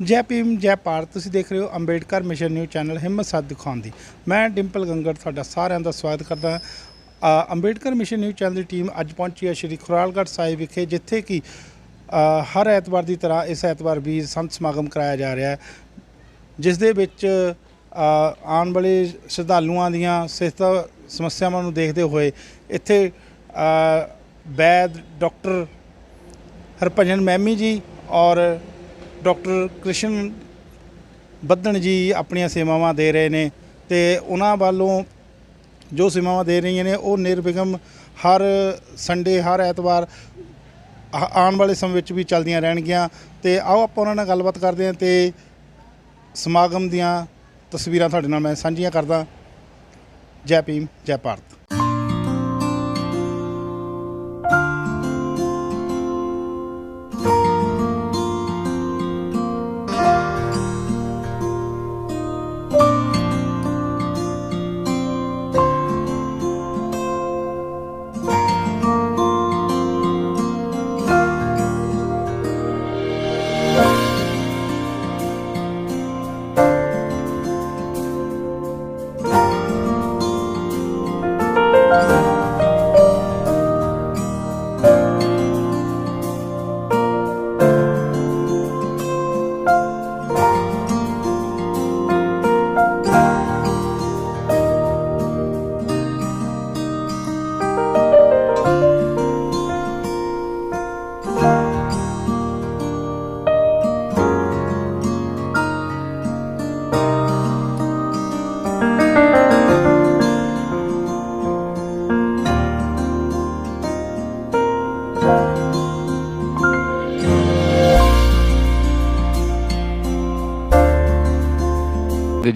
ਜੈ ਭੀਮ, ਜੈ ਭਾਰਤ। ਤੁਸੀਂ ਦੇਖ ਰਹੇ ਹੋ ਅੰਬੇਡਕਰ ਮਿਸ਼ਨ ਨਿਊ ਚੈਨਲ, ਹਿੰਮਤ ਸਾਥ ਦਿਖਾਉਣ ਦੀ। ਮੈਂ ਡਿੰਪਲ ਗੰਗੜ, ਤੁਹਾਡਾ ਸਾਰਿਆਂ ਦਾ ਸਵਾਗਤ ਕਰਦਾ ਅੰਬੇਡਕਰ ਮਿਸ਼ਨ ਨਿਊ ਚੈਨਲ ਦੀ ਟੀਮ ਅੱਜ ਪਹੁੰਚੀ ਹੈ ਸ਼੍ਰੀ ਖੁਰਾਲਗੜ੍ਹ ਸਾਹਿਬ ਵਿਖੇ, ਜਿੱਥੇ ਕਿ ਹਰ ਐਤਵਾਰ ਦੀ ਤਰ੍ਹਾਂ ਇਸ ਐਤਵਾਰ ਵੀ ਸੰਤ ਸਮਾਗਮ ਕਰਾਇਆ ਜਾ ਰਿਹਾ ਹੈ ਜਿਸ ਦੇ ਵਿੱਚ ਆਉਣ ਵਾਲੇ ਸ਼ਰਧਾਲੂਆਂ ਦੀਆਂ ਸਿਹਤ ਸਮੱਸਿਆਵਾਂ ਨੂੰ ਦੇਖਦੇ ਹੋਏ ਇੱਥੇ ਵੈਦ ਡਾਕਟਰ ਹਰਭਜਨ ਮਹਿਮੀ ਜੀ ਔਰ ਡਾਕਟਰ ਕ੍ਰਿਸ਼ਨ ਬੱਧਣ ਜੀ ਆਪਣੀਆਂ ਸੇਵਾਵਾਂ ਦੇ ਰਹੇ ਨੇ ਤੇ ਉਹਨਾਂ ਵੱਲੋਂ ਜੋ ਸੇਵਾਵਾਂ ਦੇ ਰਹੀਆਂ ਨੇ, ਉਹ ਨਿਰਵਿਘਨ ਹਰ ਸੰਡੇ ਹਰ ਐਤਵਾਰ ਆਉਣ ਵਾਲੇ ਸਮੇਂ ਵਿੱਚ ਵੀ ਚੱਲਦੀਆਂ ਰਹਿਣਗੀਆਂ। ਤੇ ਆਓ ਆਪਾਂ ਉਹਨਾਂ ਨਾਲ ਗੱਲਬਾਤ ਕਰਦੇ ਹਾਂ ਤੇ ਸਮਾਗਮ ਦੀਆਂ ਤਸਵੀਰਾਂ ਤੁਹਾਡੇ ਨਾਲ ਮੈਂ ਸਾਂਝੀਆਂ ਕਰਦਾ। ਜੈ ਭੀਮ, ਜੈ ਭਾਰਤ।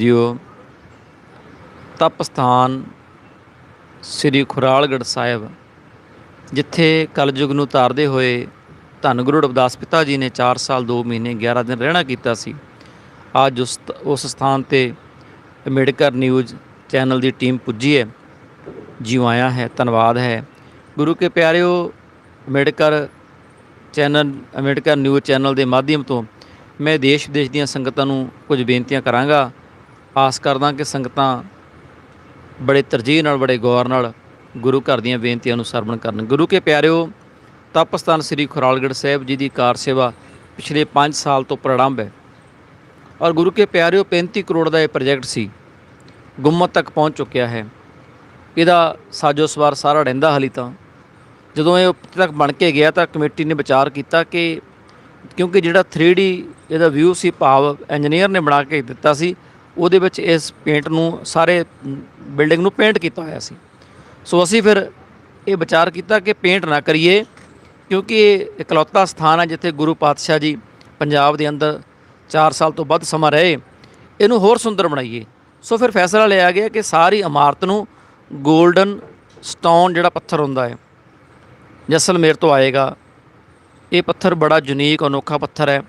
ਜੀਓ ਤਪ ਸਥਾਨ ਸ੍ਰੀ ਖੁਰਾਲਗੜ੍ਹ ਸਾਹਿਬ, ਜਿੱਥੇ ਕਲਯੁਗ ਨੂੰ ਤਾਰਦੇ ਹੋਏ ਧੰਨ ਗੁਰੂ ਰਵਿਦਾਸ ਪਿਤਾ ਜੀ ਨੇ 4 ਸਾਲ 2 ਮਹੀਨੇ 11 ਦਿਨ ਰਹਿਣਾ ਕੀਤਾ ਸੀ। ਅੱਜ ਉਸ ਉਸ ਸਥਾਨ ਤੇ ਅੰਬੇਡਕਰ ਨਿਊਜ਼ ਚੈਨਲ ਦੀ ਟੀਮ ਪੁੱਜੀ ਹੈ। ਜਿਉ ਆਇਆ ਹੈ, ਧੰਨਵਾਦ ਹੈ। ਗੁਰੂ ਕੇ ਪਿਆਰਿਓ, Ambedkar channel, Ambedkar news channel ਦੇ ਮਾਧਿਅਮ ਤੋਂ ਮੈਂ ਦੇਸ਼ ਵਿਦੇਸ਼ ਦੀਆਂ ਸੰਗਤਾਂ ਨੂੰ ਕੁਝ ਬੇਨਤੀਆਂ ਕਰਾਂਗਾ। ਆਸ ਕਰਦਾ ਕਿ ਸੰਗਤਾਂ ਬੜੇ ਤਰਜੀਹ ਨਾਲ, ਬੜੇ ਗੌਰ ਨਾਲ ਗੁਰੂ ਘਰ ਦੀਆਂ ਬੇਨਤੀਆਂ ਨੂੰ ਸਰਵਣ ਕਰਨ। ਗੁਰੂ ਕੇ ਪਿਆਰਿਓ, ਤਪਸਥਾਨ ਸ੍ਰੀ ਖੁਰਾਲਗੜ੍ਹ ਸਾਹਿਬ ਜੀ ਦੀ ਕਾਰ ਸੇਵਾ ਪਿਛਲੇ 5 ਸਾਲ ਤੋਂ ਪ੍ਰਾਰੰਭ ਹੈ। ਔਰ ਗੁਰੂ ਕੇ ਪਿਆਰਿਓ 35 ਕਰੋੜ ਦਾ ਇਹ ਪ੍ਰੋਜੈਕਟ ਸੀ, ਗੁੰਮਤ ਤੱਕ ਪਹੁੰਚ ਚੁੱਕਿਆ ਹੈ। ਇਹਦਾ ਸਾਜੋ ਸਵਾਰ ਸਾਰਾ ਰਹਿੰਦਾ ਹਲੀ ਤਾਂ। ਜਦੋਂ ਇਹ ਉੱਤੇ ਤੱਕ ਬਣ ਕੇ ਗਿਆ ਤਾਂ ਕਮੇਟੀ ਨੇ ਵਿਚਾਰ ਕੀਤਾ ਕਿ ਕਿਉਂਕਿ ਜਿਹੜਾ 3D ਇਹਦਾ ਵਿਊ ਸੀ, ਭਾਵ ਇੰਜੀਨੀਅਰ ਨੇ ਬਣਾ ਕੇ ਦਿੱਤਾ ਸੀ ਉਹਦੇ ਵਿੱਚ ਇਸ ਪੇਂਟ ਨੂੰ ਸਾਰੇ ਬਿਲਡਿੰਗ ਨੂੰ ਪੇਂਟ ਕੀਤਾ ਹੋਇਆ ਸੀ। ਸੋ ਅਸੀਂ ਫਿਰ ਇਹ ਵਿਚਾਰ ਕੀਤਾ ਕਿ ਪੇਂਟ ਨਾ ਕਰੀਏ, ਕਿਉਂਕਿ ਇਹ ਇਕਲੌਤਾ ਸਥਾਨ ਹੈ ਜਿੱਥੇ ਗੁਰੂ ਪਾਤਸ਼ਾਹ ਜੀ ਪੰਜਾਬ ਦੇ ਅੰਦਰ 4 ਸਾਲ ਤੋਂ ਵੱਧ ਸਮਾਂ ਰਹੇ, ਇਹਨੂੰ ਹੋਰ ਸੁੰਦਰ ਬਣਾਈਏ। ਸੋ ਫਿਰ ਫੈਸਲਾ ਲਿਆ ਗਿਆ ਕਿ ਸਾਰੀ ਇਮਾਰਤ ਨੂੰ 골ਡਨ ਸਟੋਨ ਜਿਹੜਾ ਪੱਥਰ ਹੁੰਦਾ ਹੈ, ਜੈਸਲਮੇਰ ਤੋਂ ਆਏਗਾ। ਇਹ ਪੱਥਰ ਬੜਾ ਯੂਨੀਕ ਅਨੋਖਾ ਪੱਥਰ ਹੈ।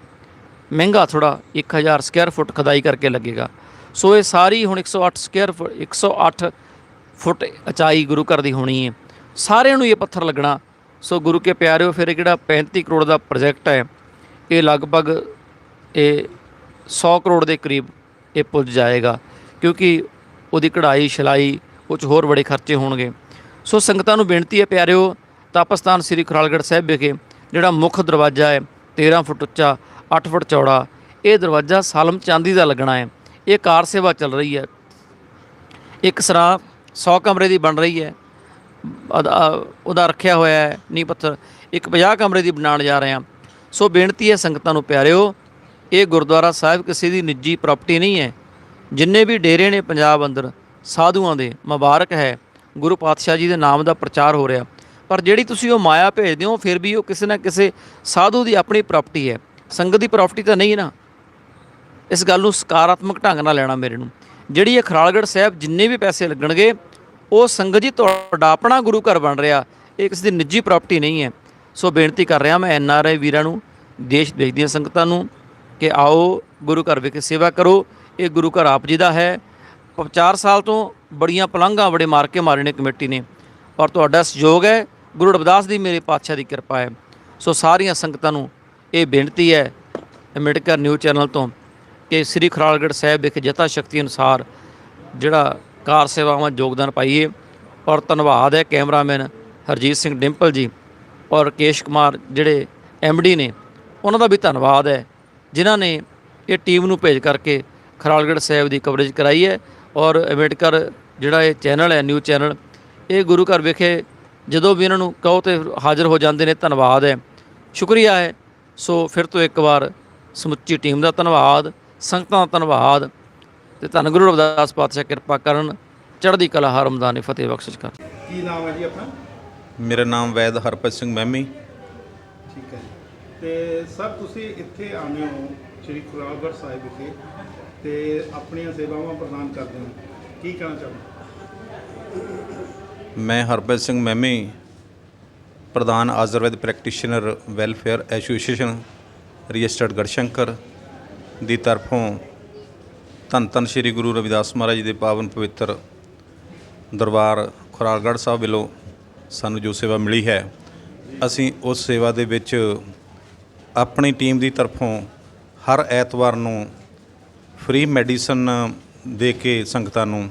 ਮਹਿੰਗਾ ਥੋੜਾ 1000 ਸਕੁਅਰ ਫੁੱਟ ਖਦਾਈ ਕਰਕੇ ਲੱਗੇਗਾ। ਸੋ ਇਹ ਸਾਰੀ ਹੁਣ 108 ਸਕੁਅਰ ਫੁੱਟ 108 ਫੁੱਟ ਉਚਾਈ ਗੁਰੂ ਘਰ ਦੀ ਹੋਣੀ ਹੈ। ਸਾਰਿਆਂ ਨੂੰ ਇਹ ਪੱਥਰ ਲੱਗਣਾ। ਸੋ ਗੁਰੂ ਕੇ ਪਿਆਰਿਓ, ਫਿਰ ਇਹ ਜਿਹੜਾ 35 ਕਰੋੜ ਦਾ ਪ੍ਰੋਜੈਕਟ ਹੈ। ਇਹ ਲਗਭਗ ਇਹ 100 ਕਰੋੜ ਦੇ ਕਰੀਬ ਇਹ ਪੁੱਜ ਜਾਏਗਾ, ਕਿਉਂਕਿ ਉਹਦੀ ਕਢਾਈ ਛਲਾਈ ਉਹ ਹੋਰ ਬੜੇ ਖਰਚੇ ਹੋਣਗੇ। ਸੋ ਸੰਗਤਾਂ ਨੂੰ ਬੇਨਤੀ ਹੈ ਪਿਆਰਿਓ, ਤਪਸਥਾਨ ਸ੍ਰੀ ਖੁਰਾਲਗੜ੍ਹ ਸਾਹਿਬ ਵਿਖੇ, ਜਿਹੜਾ ਮੁੱਖ ਦਰਵਾਜ਼ਾ ਹੈ 13 ਫੁੱਟ ਉੱਚਾ 8 ਫੁੱਟ ਚੌੜਾ, ਇਹ ਦਰਵਾਜ਼ਾ ਸਾਲਮ ਚਾਂਦੀ ਦਾ ਲੱਗਣਾ ਹੈ। ਇਹ ਕਾਰ ਸੇਵਾ ਚੱਲ ਰਹੀ ਹੈ। ਇੱਕ ਸਰਾ 100 ਕਮਰੇ ਦੀ ਬਣ ਰਹੀ ਹੈ। ਉਹਦਾ- ਰੱਖਿਆ ਹੋਇਆ ਹੈ ਨੀਂਹ ਪੱਥਰ। ਇੱਕ 50 ਕਮਰੇ ਦੀ ਬਣਾਉਣ ਜਾ ਰਹੇ ਹਾਂ। ਸੋ ਬੇਨਤੀ ਹੈ ਸੰਗਤਾਂ ਨੂੰ ਪਿਆਰਿਓ, ਇਹ ਗੁਰਦੁਆਰਾ ਸਾਹਿਬ ਕਿਸੇ ਦੀ ਨਿੱਜੀ ਪ੍ਰਾਪਰਟੀ ਨਹੀਂ ਹੈ। ਜਿੰਨੇ ਵੀ ਡੇਰੇ ਨੇ ਪੰਜਾਬ ਅੰਦਰ, ਸਾਧੂਆਂ ਦੇ ਮੁਬਾਰਕ ਹੈ। ਗੁਰੂ ਪਾਤਸ਼ਾਹ ਜੀ ਦੇ ਨਾਮ ਦਾ ਪ੍ਰਚਾਰ ਹੋ ਰਿਹਾ। ਪਰ ਜਿਹੜੀ ਤੁਸੀਂ ਉਹ ਮਾਇਆ ਭੇਜਦੇ ਹੋ, ਫਿਰ ਵੀ ਉਹ ਕਿਸੇ ਨਾ ਕਿਸੇ ਸਾਧੂ ਦੀ ਆਪਣੀ ਪ੍ਰਾਪਰਟੀ ਹੈ। ਸੰਗਤ ਦੀ ਪ੍ਰਾਪਰਟੀ ਤਾਂ ਨਹੀਂ ਨਾ। ਇਸ ਗੱਲ ਨੂੰ ਸਕਾਰਾਤਮਕ ਢੰਗ ਨਾਲ ਲੈਣਾ ਮੇਰੇ ਨੂੰ। ਜਿਹੜੀ ਇਹ ਖਰਾਲਗੜ੍ਹ ਸਾਹਿਬ ਜਿੰਨੇ ਵੀ ਪੈਸੇ ਲੱਗਣਗੇ, ਉਹ ਸੰਗਤ ਜੀ ਤੁਹਾਡਾ ਆਪਣਾ ਗੁਰੂ ਘਰ ਬਣ ਰਿਹਾ, ਇਹ ਕਿਸੇ ਦੀ ਨਿੱਜੀ ਪ੍ਰਾਪਰਟੀ ਨਹੀਂ ਹੈ। ਸੋ ਬੇਨਤੀ ਕਰ ਰਿਹਾ ਮੈਂ ਐਨ ਆਰ ਆਈ ਵੀਰਾਂ ਨੂੰ, ਦੇਸ਼ ਵਿਦੇਸ਼ ਦੀਆਂ ਸੰਗਤਾਂ ਨੂੰ, ਕਿ ਆਓ ਗੁਰੂ ਘਰ ਵਿਖੇ ਸੇਵਾ ਕਰੋ। ਇਹ ਗੁਰੂ ਘਰ ਆਪ ਜੀ ਦਾ ਹੈ। 4 ਸਾਲ ਤੋਂ ਬੜੀਆਂ ਪਲੰਘਾਂ ਬੜੇ ਮਾਰ ਕੇ ਮਾਰੇ ਨੇ ਕਮੇਟੀ ਨੇ। ਔਰ ਤੁਹਾਡਾ ਸਹਿਯੋਗ ਹੈ। ਗੁਰੂ ਰਵਿਦਾਸ ਦੀ ਮੇਰੇ ਪਾਤਸ਼ਾਹ ਦੀ ਕਿਰਪਾ ਹੈ। ਸੋ ਸਾਰੀਆਂ ਸੰਗਤਾਂ ਨੂੰ ਇਹ ਬੇਨਤੀ ਹੈ, ਅੰਬੇਡਕਰ ਨਿਊਜ਼ ਚੈਨਲ ਤੋਂ ਕਿ ਸ੍ਰੀ ਖਰਾਲਗੜ੍ਹ ਸਾਹਿਬ ਵਿਖੇ ਜਥਾ ਸ਼ਕਤੀ ਅਨੁਸਾਰ ਜਿਹੜਾ ਕਾਰ ਸੇਵਾਵਾਂ ਯੋਗਦਾਨ ਪਾਈਏ। ਔਰ ਧੰਨਵਾਦ ਹੈ ਕੈਮਰਾਮੈਨ ਹਰਜੀਤ ਸਿੰਘ ਡਿੰਪਲ ਜੀ ਔਰ ਕੇਸ਼ ਕੁਮਾਰ ਜਿਹੜੇ ਡੀ ਨੇ, ਉਹਨਾਂ ਦਾ ਵੀ ਧੰਨਵਾਦ ਹੈ, ਜਿਨ੍ਹਾਂ ਨੇ ਇਹ ਟੀਮ ਨੂੰ ਭੇਜ ਕਰਕੇ ਖਰਾਲਗੜ੍ਹ ਸਾਹਿਬ ਦੀ ਕਵਰੇਜ ਕਰਾਈ ਹੈ। ਔਰ ਅੰਬੇਡਕਰ ਜਿਹੜਾ ਇਹ ਚੈਨਲ ਹੈ ਨਿਊਜ਼ ਚੈਨਲ ਇਹ ਗੁਰੂ ਘਰ ਵਿਖੇ ਜਦੋਂ ਵੀ ਇਹਨਾਂ ਨੂੰ ਕਹੋ ਤੇ ਹਾਜ਼ਰ ਹੋ ਜਾਂਦੇ ਨੇ, ਧੰਨਵਾਦ ਹੈ। ਸ਼ੁਕਰੀਆ ਹੈ। ਸੋ ਫਿਰ ਤੋਂ ਇੱਕ ਵਾਰ ਸਮੁੱਚੀ ਟੀਮ ਦਾ ਧੰਨਵਾਦ। ਸੰਗਤਾਂ ਦਾ ਧੰਨਵਾਦ ਤੇ ਧੰਨ ਗੁਰੂ ਰਵਿਦਾਸ ਪਾਤਸ਼ਾਹ ਕਿਰਪਾ ਕਰਨ ਚੜ੍ਹਦੀ ਕਲਾ ਹਰਮਦਾਨੇ ਫਤਿਹ ਬਖਸ਼ਿਸ਼ ਕਰ। ਕੀ ਨਾਮ ਹੈ ਜੀ ਆਪਣਾ? ਮੇਰਾ ਨਾਮ ਵੈਦ ਹਰਪਤ ਸਿੰਘ ਮਹਿਮੀ। ਠੀਕ ਹੈ ਜੀ। ਤੇ ਸਰ ਤੁਸੀਂ ਇੱਥੇ ਆਉਂਦੇ ਹੋ ਸ਼੍ਰੀ ਖੁਰਾਲਗੜ੍ਹ ਸਾਹਿਬ ਵਿਖੇ ਤੇ ਆਪਣੀਆਂ ਸੇਵਾਵਾਂ ਪ੍ਰਦਾਨ ਕਰਦੇ ਹੋ। ਕੀ ਕਹਿਣਾ ਚਾਹੁੰਦੇ ਮੈਂ ਹਰਪਤ ਸਿੰਘ ਮਹਿਮੀ ਪ੍ਰਧਾਨ Ayurveda practitioner welfare association registered Garhshankar ਦੀ ਤਰਫੋਂ ਧੰਨ ਧੰਨ ਸ੍ਰੀ ਗੁਰੂ ਰਵਿਦਾਸ ਮਹਾਰਾਜ ਜੀ ਦੇ ਪਾਵਨ ਪਵਿੱਤਰ ਦਰਬਾਰ ਖੁਰਾਲਗੜ੍ਹ ਸਾਹਿਬ ਵੱਲੋਂ ਸਾਨੂੰ ਜੋ ਸੇਵਾ ਮਿਲੀ ਹੈ ਅਸੀਂ ਉਸ ਸੇਵਾ ਦੇ ਵਿੱਚ ਆਪਣੀ ਟੀਮ ਦੀ ਤਰਫੋਂ ਹਰ ਐਤਵਾਰ ਨੂੰ ਫ੍ਰੀ ਮੈਡੀਸਨ ਦੇ ਕੇ ਸੰਗਤਾਂ ਨੂੰ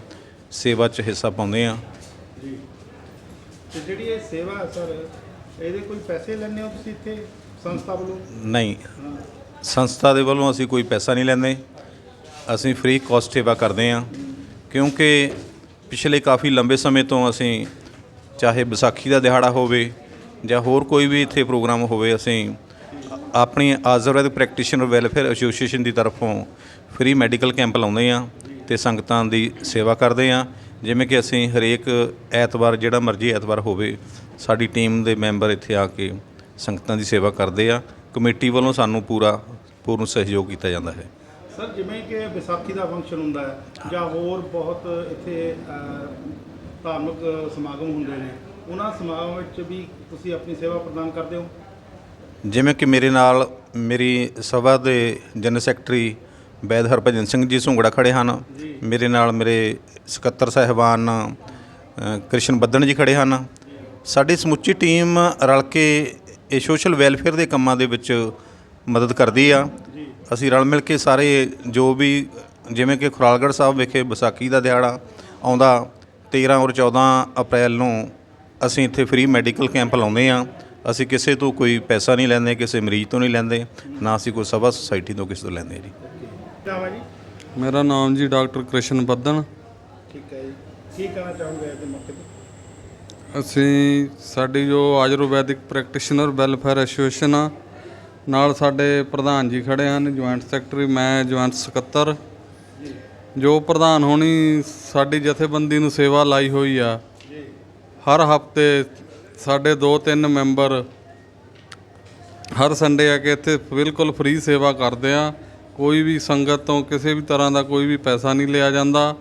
ਸੇਵਾ 'ਚ ਹਿੱਸਾ ਪਾਉਂਦੇ ਤੇ ਜਿਹੜੀ ਇਹ ਸੇਵਾ ਸਰ ਇਹਦੇ ਕੋਈ ਪੈਸੇ ਲੈਣੇ ਹੋ ਤੁਸੀਂ ਇੱਥੇ ਸੰਸਥਾ ਵੱਲੋਂ? ਨਹੀਂ। ਸੰਸਥਾ ਦੇ ਵੱਲੋਂ ਅਸੀਂ ਕੋਈ ਪੈਸਾ ਨਹੀਂ ਲੈਂਦੇ। ਅਸੀਂ ਫ੍ਰੀ ਕਾਸਟ ਸੇਵਾ ਕਰਦੇ ਹਾਂ। ਕਿਉਂਕਿ ਪਿਛਲੇ ਕਾਫੀ ਲੰਬੇ ਸਮੇਂ ਤੋਂ ਅਸੀਂ ਚਾਹੇ ਵਿਸਾਖੀ ਦਾ ਦਿਹਾੜਾ ਹੋਵੇ ਜਾਂ ਹੋਰ ਕੋਈ ਵੀ ਇੱਥੇ ਪ੍ਰੋਗਰਾਮ ਹੋਵੇ, ਅਸੀਂ ਆਪਣੀ ਆਯੁਰਵੈਦ ਪ੍ਰੈਕਟੀਸ਼ਨਰ ਵੈਲਫੇਅਰ ਐਸੋਸੀਏਸ਼ਨ ਦੀ ਤਰਫੋਂ ਫ੍ਰੀ ਮੈਡੀਕਲ ਕੈਂਪ ਲਾਉਂਦੇ ਹਾਂ ਤੇ ਸੰਗਤਾਂ ਦੀ ਸੇਵਾ ਕਰਦੇ ਹਾਂ। ਜਿਵੇਂ ਕਿ ਅਸੀਂ ਹਰੇਕ ਐਤਵਾਰ, ਜਿਹੜਾ ਮਰਜ਼ੀ ਐਤਵਾਰ ਹੋਵੇ, ਸਾਡੀ ਟੀਮ ਦੇ ਮੈਂਬਰ ਇੱਥੇ ਆ ਕੇ ਸੰਗਤਾਂ ਦੀ ਸੇਵਾ ਕਰਦੇ ਆ ਕਮੇਟੀ ਵੱਲੋਂ ਸਾਨੂੰ ਪੂਰਾ ਪੂਰਨ ਸਹਿਯੋਗ ਕੀਤਾ ਜਾਂਦਾ ਹੈ। ਸਰ ਜਿਵੇਂ ਕਿ ਵਿਸਾਖੀ ਦਾ ਫੰਕਸ਼ਨ ਹੁੰਦਾ ਹੈ ਜਾਂ ਹੋਰ ਬਹੁਤ ਇੱਥੇ ਧਾਰਮਿਕ ਸਮਾਗਮ ਹੁੰਦੇ ਨੇ ਉਹਨਾਂ ਸਮਾਗਮ ਵਿੱਚ ਵੀ ਤੁਸੀਂ ਆਪਣੀ ਸੇਵਾ ਪ੍ਰਦਾਨ ਕਰਦੇ ਹੋ? ਜਿਵੇਂ ਕਿ ਮੇਰੇ ਨਾਲ ਮੇਰੀ ਸਭਾ ਦੇ ਜਨਰਲ ਸੈਕਟਰੀ ਵੈਦ ਹਰਭਜਨ ਸਿੰਘ ਜੀ ਸੁੰਗੜਾ ਖੜੇ ਹਨ। ਮੇਰੇ ਨਾਲ ਮੇਰੇ ਸਕੱਤਰ ਸਾਹਿਬਾਨ ਅ, ਕ੍ਰਿਸ਼ਨ ਬੱਦਨ ਜੀ ਖੜੇ ਹਨ। ਸਾਡੀ ਸਮੁੱਚੀ ਟੀਮ ਰਲ ਕੇ ਇਹ ਸੋਸ਼ਲ ਵੈਲਫੇਅਰ ਦੇ ਕੰਮਾਂ ਦੇ ਵਿੱਚ ਮਦਦ ਕਰਦੀ ਆ। ਅਸੀਂ ਰਲ ਮਿਲ ਕੇ ਸਾਰੇ ਜੋ ਵੀ ਜਿਵੇਂ ਕਿ ਖੁਰਾਲਗੜ੍ਹ ਸਾਹਿਬ ਵਿਖੇ ਵਿਸਾਖੀ ਦਾ ਦਿਹਾੜਾ ਆਉਂਦਾ 13 ਔਰ 14 ਅਪ੍ਰੈਲ ਨੂੰ ਅਸੀਂ ਇੱਥੇ ਫ੍ਰੀ ਮੈਡੀਕਲ ਕੈਂਪ ਲਾਉਂਦੇ ਆ। ਅਸੀਂ ਕਿਸੇ ਤੋਂ ਕੋਈ ਪੈਸਾ ਨਹੀਂ ਲੈਂਦੇ ਕਿਸੇ ਮਰੀਜ਼ ਤੋਂ ਨਹੀਂ ਲੈਂਦੇ ਨਾ ਅਸੀਂ ਕੋਈ ਸਭਾ ਸੁਸਾਇਟੀ ਤੋਂ ਕਿਸੇ ਤੋਂ ਲੈਂਦੇ ਜੀ। ਮੇਰਾ ਨਾਮ ਜੀ ਡਾਕਟਰ ਕ੍ਰਿਸ਼ਨ ਬੱਦਨ। ਠੀਕ ਹੈ ਜੀ। ਕੀ ਕਹਿਣਾ ਚਾਹੋਗੇ ਇਹਦੇ ਮੌਕੇ ਤੇ? ਅਸੀਂ ਸਾਡੀ ਜੋ ਆਯੁਰਵੈਦਿਕ ਪ੍ਰੈਕਟੀਸ਼ਨਰ ਵੈਲਫੇਅਰ ਐਸੋਸੀਏਸ਼ਨ ਆ, ਨਾਲ ਸਾਡੇ ਪ੍ਰਧਾਨ ਜੀ ਖੜੇ ਹਨ, ਜੁਆਇੰਟ ਸੈਕਟਰੀ, ਮੈਂ ਜੁਆਇੰਟ ਸਕੱਤਰ। ਜੋ ਪ੍ਰਧਾਨ ਹੋਣੀ ਸਾਡੀ ਜਥੇਬੰਦੀ ਨੂੰ ਸੇਵਾ ਲਾਈ ਹੋਈ ਆ, ਹਰ ਹਫ਼ਤੇ ਸਾਡੇ ਦੋ ਤਿੰਨ ਮੈਂਬਰ ਹਰ ਸੰਡੇ ਆ ਕੇ ਇੱਥੇ ਬਿਲਕੁਲ ਫ੍ਰੀ ਸੇਵਾ ਕਰਦੇ ਆ। ਕੋਈ ਵੀ ਸੰਗਤ ਤੋਂ ਕਿਸੇ ਵੀ ਤਰ੍ਹਾਂ ਦਾ ਕੋਈ ਵੀ ਪੈਸਾ ਨਹੀਂ ਲਿਆ ਜਾਂਦਾ,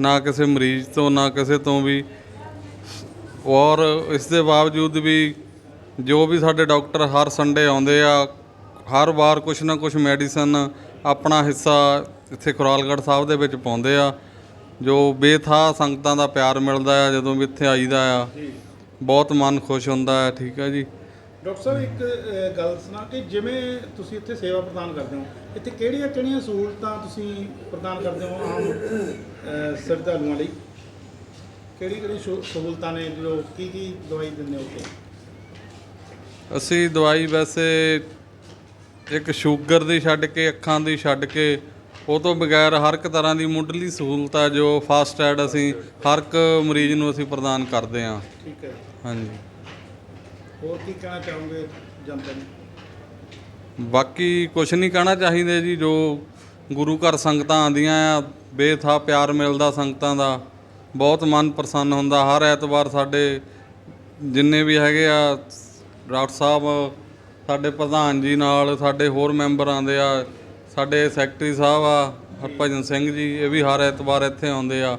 ਨਾ ਕਿਸੇ ਮਰੀਜ਼ ਤੋਂ, ਨਾ ਕਿਸੇ ਤੋਂ ਵੀ ਔਰ ਇਸ ਦੇ ਬਾਵਜੂਦ ਵੀ ਜੋ ਵੀ ਸਾਡੇ ਡਾਕਟਰ ਹਰ ਸੰਡੇ ਆਉਂਦੇ ਆ ਹਰ ਵਾਰ ਕੁਛ ਨਾ ਕੁਛ ਮੈਡੀਸਨ ਆਪਣਾ ਹਿੱਸਾ ਇੱਥੇ ਖੁਰਾਲਗੜ੍ਹ ਸਾਹਿਬ ਦੇ ਵਿੱਚ ਪਾਉਂਦੇ ਆ ਜੋ ਬੇਥਾਹ ਸੰਗਤਾਂ ਦਾ ਪਿਆਰ ਮਿਲਦਾ ਆ ਜਦੋਂ ਵੀ ਇੱਥੇ ਆਈਦਾ ਆ ਬਹੁਤ ਮਨ ਖੁਸ਼ ਹੁੰਦਾ ਹੈ ਠੀਕ ਹੈ ਜੀ। ਡਾਕਟਰ ਸਾਹਿਬ ਇੱਕ ਗੱਲ ਸੁਣਾ ਕਿ ਜਿਵੇਂ ਤੁਸੀਂ ਇੱਥੇ ਸੇਵਾ ਪ੍ਰਦਾਨ ਕਰਦੇ ਹੋ ਇੱਥੇ ਕਿਹੜੀਆਂ ਕਿਹੜੀਆਂ ਸਹੂਲਤਾਂ ਤੁਸੀਂ ਪ੍ਰਦਾਨ ਕਰਦੇ ਹੋ ਆਮ ਅਹ, ਸ਼ਰਧਾਲੂਆਂ ਲਈ? ਕਿਹੜੀ ਕਿਹੜੀ ਸਹੂਲਤਾਂ ਨੇ ਜੋ ਕੀ ਕੀ ਦਵਾਈ ਦਿੰਦੇ ਹੋ ਉੱਥੇ? ਅਸੀਂ ਦਵਾਈ ਵੈਸੇ ਇੱਕ ਸ਼ੂਗਰ ਦੀ ਛੱਡ ਕੇ ਅੱਖਾਂ ਦੀ ਛੱਡ ਕੇ ਉਹ ਤੋਂ ਬਗੈਰ ਹਰ ਇੱਕ ਤਰ੍ਹਾਂ ਦੀ ਮੁੱਢਲੀ ਸਹੂਲਤ ਆ ਜੋ ਫਾਸਟ ਐਡ ਅਸੀਂ ਹਰ ਇੱਕ ਮਰੀਜ਼ ਨੂੰ ਅਸੀਂ ਪ੍ਰਦਾਨ ਕਰਦੇ ਹਾਂ। ਠੀਕ ਹੈ। ਹਾਂਜੀ। ਹੋਰ ਕੀ ਕਹਿਣਾ ਚਾਹੋਗੇ ਜਨਤਾ ਨੂੰ? ਬਾਕੀ ਕੁਝ ਨਹੀਂ ਕਹਿਣਾ ਚਾਹੀਦਾ ਜੀ ਜੋ ਗੁਰੂ ਘਰ ਸੰਗਤਾਂ ਆਉਂਦੀਆਂ ਆ ਬੇਥਾ ਪਿਆਰ ਮਿਲਦਾ ਸੰਗਤਾਂ ਦਾ। ਬਹੁਤ ਮਨ ਪ੍ਰਸੰਨ ਹੁੰਦਾ। ਹਰ ਐਤਵਾਰ ਸਾਡੇ ਜਿੰਨੇ ਵੀ ਹੈਗੇ ਆ, ਡਾਕਟਰ ਸਾਹਿਬ, ਸਾਡੇ ਪ੍ਰਧਾਨ ਜੀ ਨਾਲ, ਸਾਡੇ ਹੋਰ ਮੈਂਬਰ ਆਉਂਦੇ ਆ, ਸਾਡੇ ਸੈਕਟਰੀ ਸਾਹਿਬ ਆ, ਹਰਭਜਨ ਸਿੰਘ ਜੀ, ਇਹ ਵੀ ਹਰ ਐਤਵਾਰ ਇੱਥੇ ਆਉਂਦੇ ਆ।